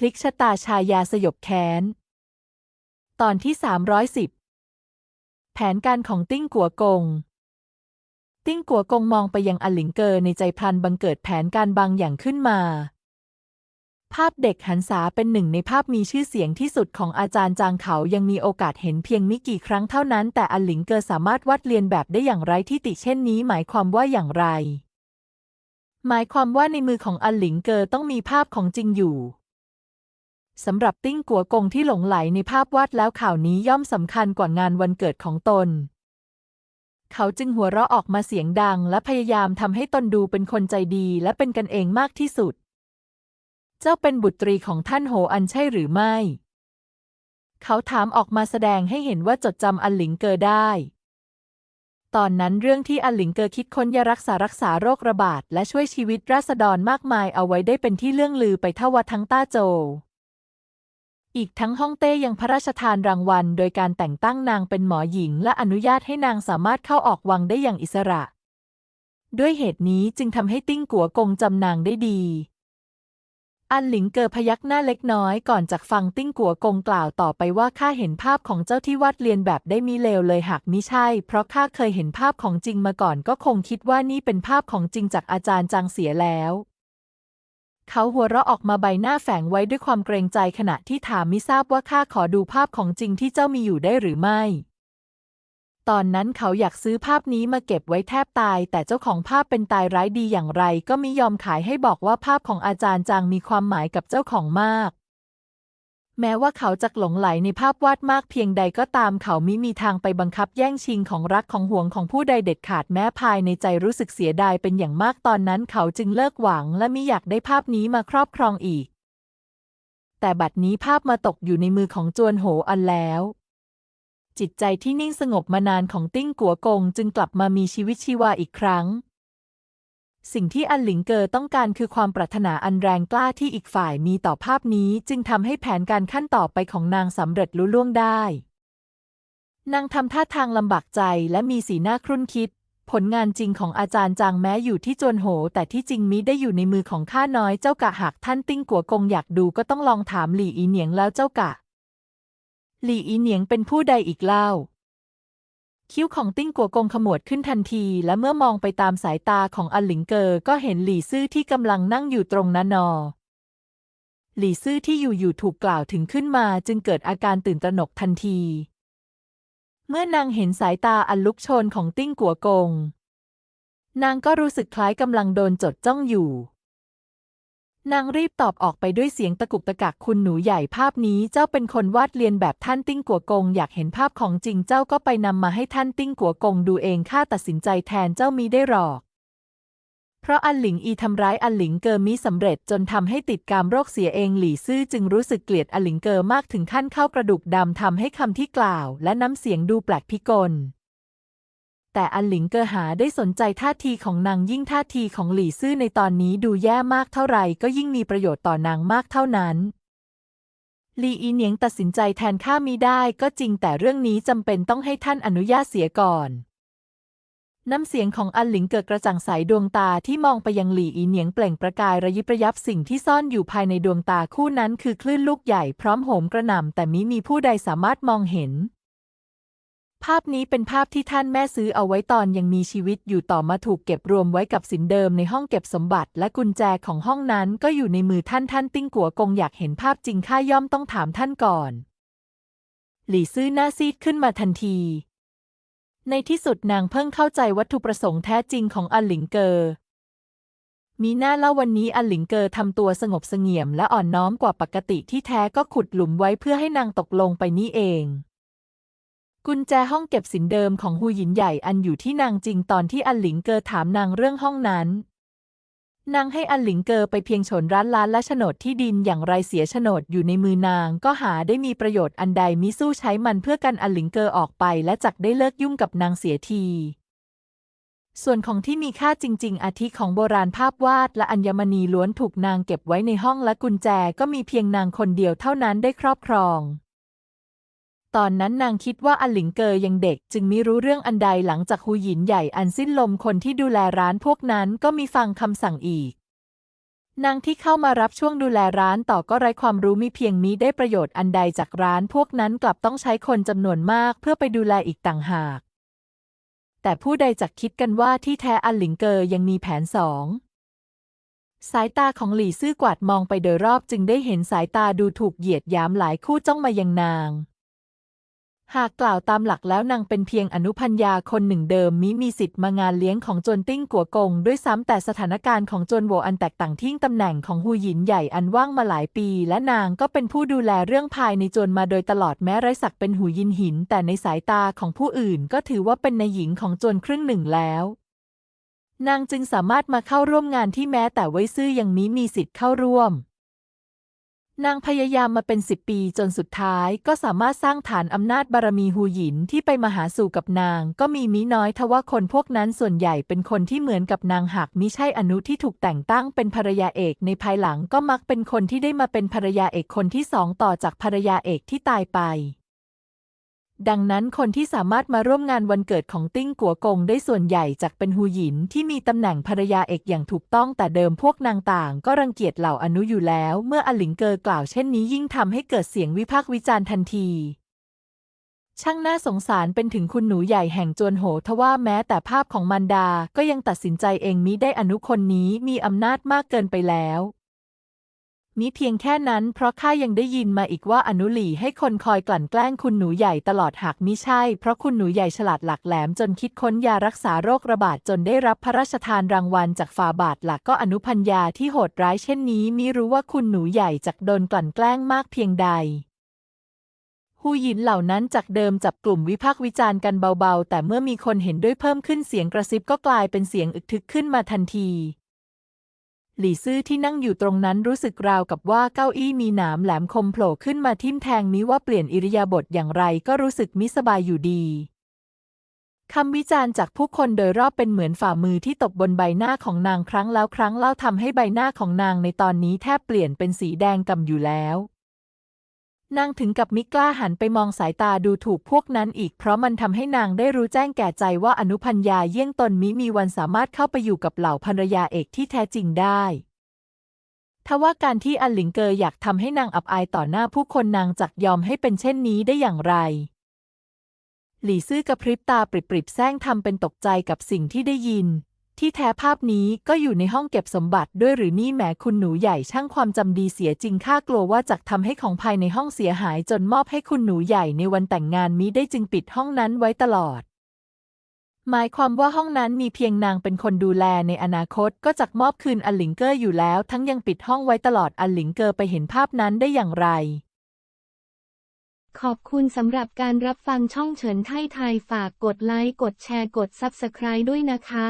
พลิกชะตาชายาสยบแค้น ตอนที่ 310 แผนการของติ้งกัวกง ติ้งกัวกงมองไปยังอลิงเกอร์ในใจพลันบังเกิดแผนการบางอย่างขึ้นมา ภาพเด็กหันษาเป็นหนึ่งในภาพมีชื่อเสียงที่สุดของอาจารย์จางเขายังมีโอกาสเห็นเพียงไม่กี่ครั้งเท่านั้น แต่อลิงเกอร์สามารถวาดเลียนแบบได้อย่างไรที่ติเช่นนี้หมายความว่าอย่างไรหมายความว่าในมือของอลิงเกอต้องมีภาพของจริงอยู่ สำหรับติ้งกัวกงที่หลงไหลในภาพวาดแล้วข่าวนี้ย่อมสำคัญกว่างานวันเกิดของตน เขาจึงหัวเราะออกมาเสียงดัง และพยายามทำให้ตนดูเป็นคนใจดีและเป็นกันเองมากที่สุด เจ้าเป็นบุตรีของท่านโหอันใช่หรือไม่ เขาถามออกมาแสดงให้เห็นว่าจดจำอันหลิงเกอได้ ตอนนั้นเรื่องที่อันหลิงเกอคิดค้นยารักษารักษาโรคระบาด และช่วยชีวิตราษฎรมากมายเอาไว้ได้เป็นที่เลื่องลือไปทั่วทั้งต้าโจว อีกทั้งฮ่องเต้ยังพระราชทานรางวัล โดยการแต่งตั้งนางเป็นหมอหญิง และอนุญาตให้นางสามารถเข้าออกวังได้อย่างอิสระ ด้วยเหตุนี้จึงทำให้ติ้งกัวกงจำนางได้ดี อันหลิงเกอพยักหน้าเล็กน้อยก่อนจากฟังติ้งกัวกงกล่าวต่อไปว่าข้าเห็นภาพของเจ้าที่วาดเลียนแบบได้มีเลวเลยหากมิใช่ เพราะข้าเคยเห็นภาพของจริงมาก่อนก็คงคิดว่านี่เป็นภาพของจริงจากอาจารย์จางเสียแล้ว เขาหัวเราะออกมาใบหน้าแฝงไว้ด้วยความเกรงใจขณะที่ถามมิทราบว่าข้าขอดูภาพของจริงที่เจ้ามีอยู่ได้หรือไม่ ตอนนั้นเขาอยากซื้อภาพนี้มาเก็บไว้แทบตาย แต่เจ้าของภาพเป็นตายร้ายดีอย่างไร ก็มิยอมขายให้บอกว่าภาพของอาจารย์จางมีความหมายกับเจ้าของมาก แม้ว่าเขาจะหลงไหลในภาพวาดมากเพียงใดก็ตามเขามิมีทางไปบังคับแย่งชิงของรักของห่วงของผู้ใดเด็ดขาดแม้ภายในใจรู้สึกเสียดายเป็นอย่างมากตอนนั้นเขาจึงเลิกหวังและมิอยากได้ภาพนี้มาครอบครองอีก แต่บัดนี้ภาพมาตกอยู่ในมือของจวนโหอันแล้ว จิตใจที่นิ่งสงบมานานของติ้งกัวกงจึงกลับมามีชีวิตชีวาอีกครั้ง สิ่งที่อันหลิงเกอต้องการคือความปรารถนาอันแรงกล้าที่อีกฝ่ายมีต่อภาพนี้ จึงทำให้แผนการขั้นต่อไปของนางสำเร็จลุล่วงได้ นางทำท่าทางลำบากใจและมีสีหน้าครุ่นคิด ผลงานจริงของอาจารย์จางแม้อยู่ที่จวนโห แต่ที่จริงมิได้อยู่ในมือของข้าน้อยเจ้ากะหากท่านติ้งกัวกงอยากดูก็ต้องลองถามหลี่อีเหนียงแล้วเจ้ากะ หลี่อีเหนียงเป็นผู้ใดอีกเล่า คิ้วของติ้งกัวกงขมวดขึ้นทันที และเมื่อมองไปตามสายตาของอันหลิงเกอก็เห็นหลี่ซื่อที่กำลังนั่งอยู่ตรงนั้นนอ หลี่ซื่อที่อยู่ๆถูกกล่าวถึงขึ้นมาจึงเกิดอาการตื่นตระหนกทันที เมื่อนางเห็นสายตาอันลุกโชนของติ้งกัวกง นางก็รู้สึกคล้ายกำลังโดนจดจ้องอยู่ นางรีบตอบออกไปด้วยเสียงตะกุกตะกักคุณหนูใหญ่ภาพนี้เจ้าเป็นคนวาดเรียนแบบท่านติ้งกัวกง อยากเห็นภาพของจริงเจ้าก็ไปนำมาให้ท่านติ้งกัวกงดูเองข้าตัดสินใจแทนเจ้ามีได้หรอก เพราะอันหลิงอีทำร้ายอันหลิงเกอมิสำเร็จจนทำให้ติดกามโรคเสียเองหลี่ซื่อจึงรู้สึกเกลียดอันหลิงเกอมากถึงขั้นเข้ากระดูกดำทำให้คำที่กล่าว และน้ำเสียงดูแปลกพิกล แต่อันหลิงเกอหาได้สนใจท่าทีของนางยิ่งท่าทีของหลี่ซื่อในตอนนี้ดูแย่มากเท่าไหร่ก็ยิ่งมีประโยชน์ต่อนางมากเท่านั้นหลี่อีเหนียงตัดสินใจแทนข้ามีได้ก็จริงแต่เรื่องนี้จำเป็นต้องให้ท่านอนุญาตเสียก่อน น้ำเสียงของอันหลิงเกิดกระจ่างใสดวงตาที่มองไปยังหลี่อีเหนียงเปล่งประกายระยิบระยับสิ่งที่ซ่อนอยู่ภายในดวงตาคู่นั้นคือคลื่นลูกใหญ่พร้อมโหมกระหน่ำแต่มิมีผู้ใดสามารถมองเห็น ภาพนี้เป็นภาพที่ท่านแม่ซื้อเอาไว้ตอนยังมีชีวิตอยู่ต่อมาถูกเก็บรวมไว้กับสินเดิมในห้องเก็บสมบัติ และกุญแจของห้องนั้นก็อยู่ในมือท่านท่านติ้งกัวกงอยากเห็นภาพจริงข้าย่อมต้องถามท่านก่อน หลี่ซื่อหน้าซีดขึ้นมาทันที ในที่สุดนางเพิ่งเข้าใจวัตถุประสงค์แท้จริงของอันหลิงเกอมีหน้าเล่าวันนี้อันหลิงเกอทำตัวสงบเสงี่ยมและอ่อนน้อมกว่าปกติที่แท้ก็ขุดหลุมไว้เพื่อให้นางตกลงไปนี่เอง กุญแจห้องเก็บสินเดิมของฮูหยินใหญ่อันอยู่ที่นางจริงตอนที่อันหลิงเกอถามนางเรื่องห้องนั้นนางให้อันหลิงเกอไปเพียงฉนร้านล้านและโฉนดที่ดินอย่างไรเสียโฉนดอยู่ในมือนาง ก็หาได้มีประโยชน์อันใดมิสู้ใช้มันเพื่อกันอันหลิงเกอออกไปและจักได้เลิกยุ่งกับนางเสียที ส่วนของที่มีค่าจริง ๆ อาทิของโบราณภาพวาดและอัญมณีล้วนถูกนางเก็บไว้ในห้องและกุญแจก็มีเพียงนางคนเดียวเท่านั้นได้ครอบครอง ตอนนั้นนางคิดว่าอันหลิงเกอยังเด็ก จึงไม่รู้เรื่องอันใดหลังจากฮูหยินใหญ่อันสิ้นลมคนที่ดูแลร้านพวกนั้นก็มีฟังคำสั่งอีก นางที่เข้ามารับช่วงดูแลร้านต่อก็ไร้ความรู้มีเพียงมิได้ประโยชน์อันใดจากร้านพวกนั้นกลับต้องใช้คนจำนวนมากเพื่อไปดูแลอีกต่างหาก แต่ผู้ใดจักคิดกันว่าที่แท้อันหลิงเกอยังมีแผนสองสายตาของหลี่ซื่อกวาดมองไปโดยรอบจึงได้เห็นสายตาดูถูกเหยียดหยามหลายคู่จ้องมายังนาง หากกล่าวตามหลักแล้วนางเป็นเพียงอนุพัญญาคนหนึ่งเดิมมิมีสิทธิ์มางานเลี้ยงของจวนติ้งกัวกง ด้วยซ้ำแต่สถานการณ์ของจวนโวอันแตกต่างทิ้งตำแหน่งของฮูหยินใหญ่อันว่างมาหลายปี และนางก็เป็นผู้ดูแลเรื่องภายในจวนมาโดยตลอดแม้ไร้ศักดิ์เป็นหูยินหิน แต่ในสายตาของผู้อื่นก็ถือว่าเป็นนายหญิงของจวนครึ่งหนึ่งแล้วนางจึงสามารถมาเข้าร่วมงานที่แม้แต่ไว้ซื่อยังมิมีสิทธิ์เข้าร่วม นางพยายามมาเป็นสิบปีจนสุดท้ายก็สามารถสร้างฐานอำนาจบารมีฮูหยินที่ไปมาหาสู่กับนาง ก็มีมิน้อยทว่าคนพวกนั้นส่วนใหญ่เป็นคนที่เหมือนกับนางหากมิใช่อนุที่ถูกแต่งตั้งเป็นภรรยาเอกในภายหลังก็มักเป็นคนที่ได้มาเป็นภรรยาเอกคนที่สองต่อจากภรรยาเอกที่ตายไป ดังนั้นคนที่สามารถมาร่วมงานวันเกิดของติ้งกัวกงได้ส่วนใหญ่จากเป็นฮูหยินที่มีตำแหน่งภรรยาเอกอย่างถูกต้องแต่เดิมพวกนางต่างก็รังเกียจเหล่าอนุอยู่แล้ว เมื่ออลิงเกอกล่าวเช่นนี้ยิ่งทำให้เกิดเสียงวิพากษ์วิจารณ์ทันที ช่างน่าสงสารเป็นถึงคุณหนูใหญ่แห่งจวนโหทว่าแม้แต่ภาพของมันดาก็ยังตัดสินใจเองมิได้อนุคนนี้มีอำนาจมากเกินไปแล้ว มิเพียงแค่นั้นเพราะข้ายังได้ยินมาอีกว่าอนุหลีให้คนคอยกลั่นแกล้งคุณหนูใหญ่ตลอดหากมิใช่ เพราะคุณหนูใหญ่ฉลาดหลักแหลมจนคิดค้นยารักษาโรคระบาดจนได้รับพระราชทานรางวัลจากฝาบาทหลักก็อนุพัญญาที่โหดร้ายเช่นนี้มิรู้ว่าคุณหนูใหญ่จักโดนกลั่นแกล้งมากเพียงใดฮูหยินเหล่านั้นจากเดิมจับกลุ่มวิพากษ์วิจารณ์กันเบาๆ แต่เมื่อมีคนเห็นด้วยเพิ่มขึ้นเสียงกระซิบก็กลายเป็นเสียงอึกทึกขึ้นมาทันที หลี่ซื่อที่นั่งอยู่ตรงนั้นรู้สึกราวกับว่าเก้าอี้มีหนามแหลมคมโผล่ขึ้นมาทิ่มแทงมิว่าเปลี่ยนอิริยาบถอย่างไรก็รู้สึกมิสบายอยู่ดีคำวิจารณ์จากผู้คนโดยรอบเป็นเหมือนฝ่ามือที่ตบบนใบหน้าของนางครั้งแล้วครั้งเล่าทำให้ใบหน้าของนางในตอนนี้แทบเปลี่ยนเป็นสีแดงกำอยู่แล้ว นางถึงกับมิกล้าหันไปมองสายตาดูถูกพวกนั้นอีก เพราะมันทำให้นางได้รู้แจ้งแก่ใจว่าอนุพัญญาเยี่ยงตนมิมีวันสามารถเข้าไปอยู่กับเหล่าภรรยาเอกที่แท้จริงได้ทว่าการที่อันหลิงเกออยากทำให้นางอับอายต่อหน้าผู้คนนางจักยอมให้เป็นเช่นนี้ได้อย่างไร หลี่ซื่อกระพริบตาปริบๆแซงทำเป็นตกใจกับสิ่งที่ได้ยิน ที่แท้ภาพนี้ก็อยู่ในห้องเก็บสมบัติด้วยหรือนี่แหมคุณหนูใหญ่ช่างความจำดีเสียจริงข้ากลัวว่าจักทำให้ของภายในห้องเสียหายจนมอบให้คุณหนูใหญ่ในวันแต่งงานมิได้จึงปิดห้องนั้นไว้ตลอด หมายความว่าห้องนั้นมีเพียงนางเป็นคนดูแลในอนาคตก็จักมอบคืนอันหลิงเกอร์อยู่แล้ว ทั้งยังปิดห้องไว้ตลอดอันหลิงเกอร์ไปเห็นภาพนั้นได้อย่างไร ขอบคุณสำหรับการรับฟังช่องเฉินไทยไทยฝากกดไลค์กดแชร์กด Subscribe ด้วยนะคะ